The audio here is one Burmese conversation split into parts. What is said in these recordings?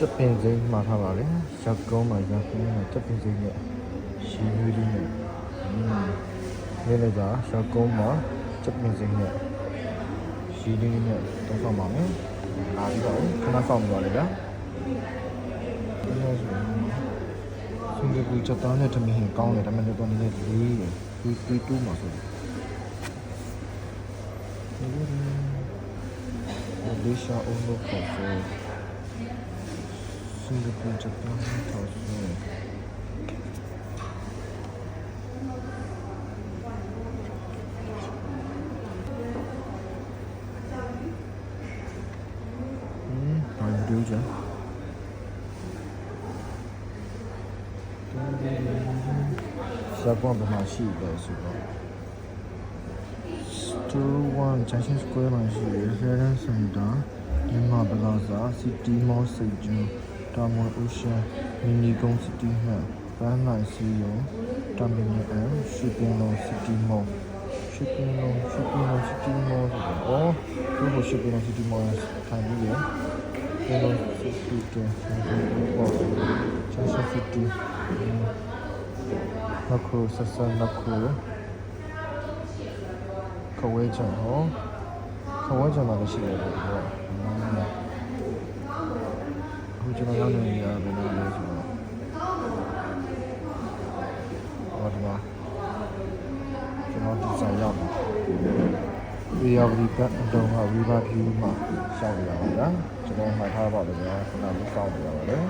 ချက်ပင်စိမ်းမှာထားပါလေရက်ကုန်းမှာရက်ကုန်းမှာချက်ပင်စိမ်းနဲ့ရှီရွေးလေးနဲ့ဒီနေ့ကရက်ကုန်းမှာချက်ပင်စိမ်းနဲ့ရှီလေးနဲ့တောက်ဆောင်ပါမယ်လာပြီးတော့ခဏဆောင်ပြီးပါလေဗျာဒီလိုဆိုရင်စင်ကာပူချက်သားနဲ့တမင်ဟင်ကောင်းတယ်ဒါပေမဲ့တော့နည်းနည်းလေးရယ်ပြီးပြီးတူးမှာဆိုလေးရှာအောင်လို့ ခေါ်ဆို Singapore, Japan, Tokyo. Hmm, I'm doing. စကွန်ဘယ်မှာရှိလဲဆိုတော့ Store One Junction Square မှာရှိတယ် Heron Center မြန်မာပလာဇာ City Mall စိ တ်ကျွန်းတာမွန် Ocean Mini Gon City မှဘန်းနိုင်စီယုံ Terminal M Shipping Mall City Mall Shipping Mall Shipping Mall City Mall ဆိုတော့အော်ဒီကို Shipping Mall City Mall ထိုင်ပြီးရယ် Hello City ဟော Junction City နခုဆက်ဆက်နခုခဝဲချံဟောခဝဲချံမှာလည်းရှိတယ်ပေါ့ အခုကျွန်တော်ရောက်နေရဘယ်လိုလဲဆိုတော့ဟောဒီမှာကျွန်တော်ဒီဆိုင်ရောက်ပြီဒီရောက်ဒီဘက်အတုံးက River View မှာရှောက်ရအောင်ဗျာကျွန်တော်မှာထားပါလို့ဗျာခဏလေးစောင့်နေရပါတယ်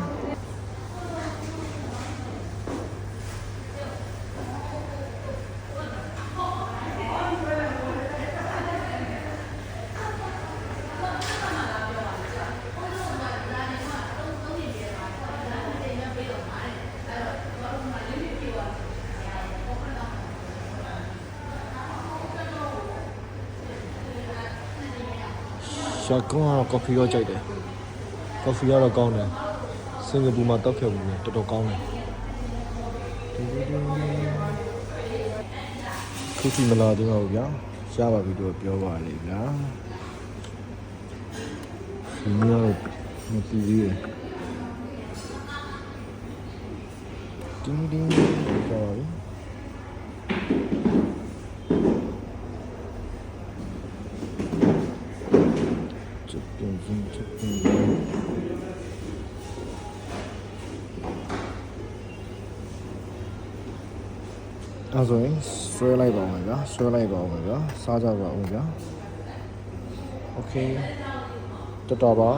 ရှာကွန်ကတော့ကော်ဖီရောကြိုက်တယ်ကော်ဖီကတော့ကောင်းတယ်စင်ကာပူမှာတောက်ခဲ့ဘူးတော်တော်ကောင်းတယ်ခုထိမလာသေးပါဘူးဗျာရှားပါပြီတော့ပြောပါလေဗျာဒီနေ့ကတော့မတူသေးဘူးတင်းတင်းပြောပါပြီ ချက်ပြန်ချင်းချက်ပြန်အဲဆိုရင်ဆွဲလိုက်ပါဦးမယ်ဗျာဆွဲလိုက်ပါဦးမယ်ဗျာစားကြပါဦးဗျာโอเคတော်တော်ပါ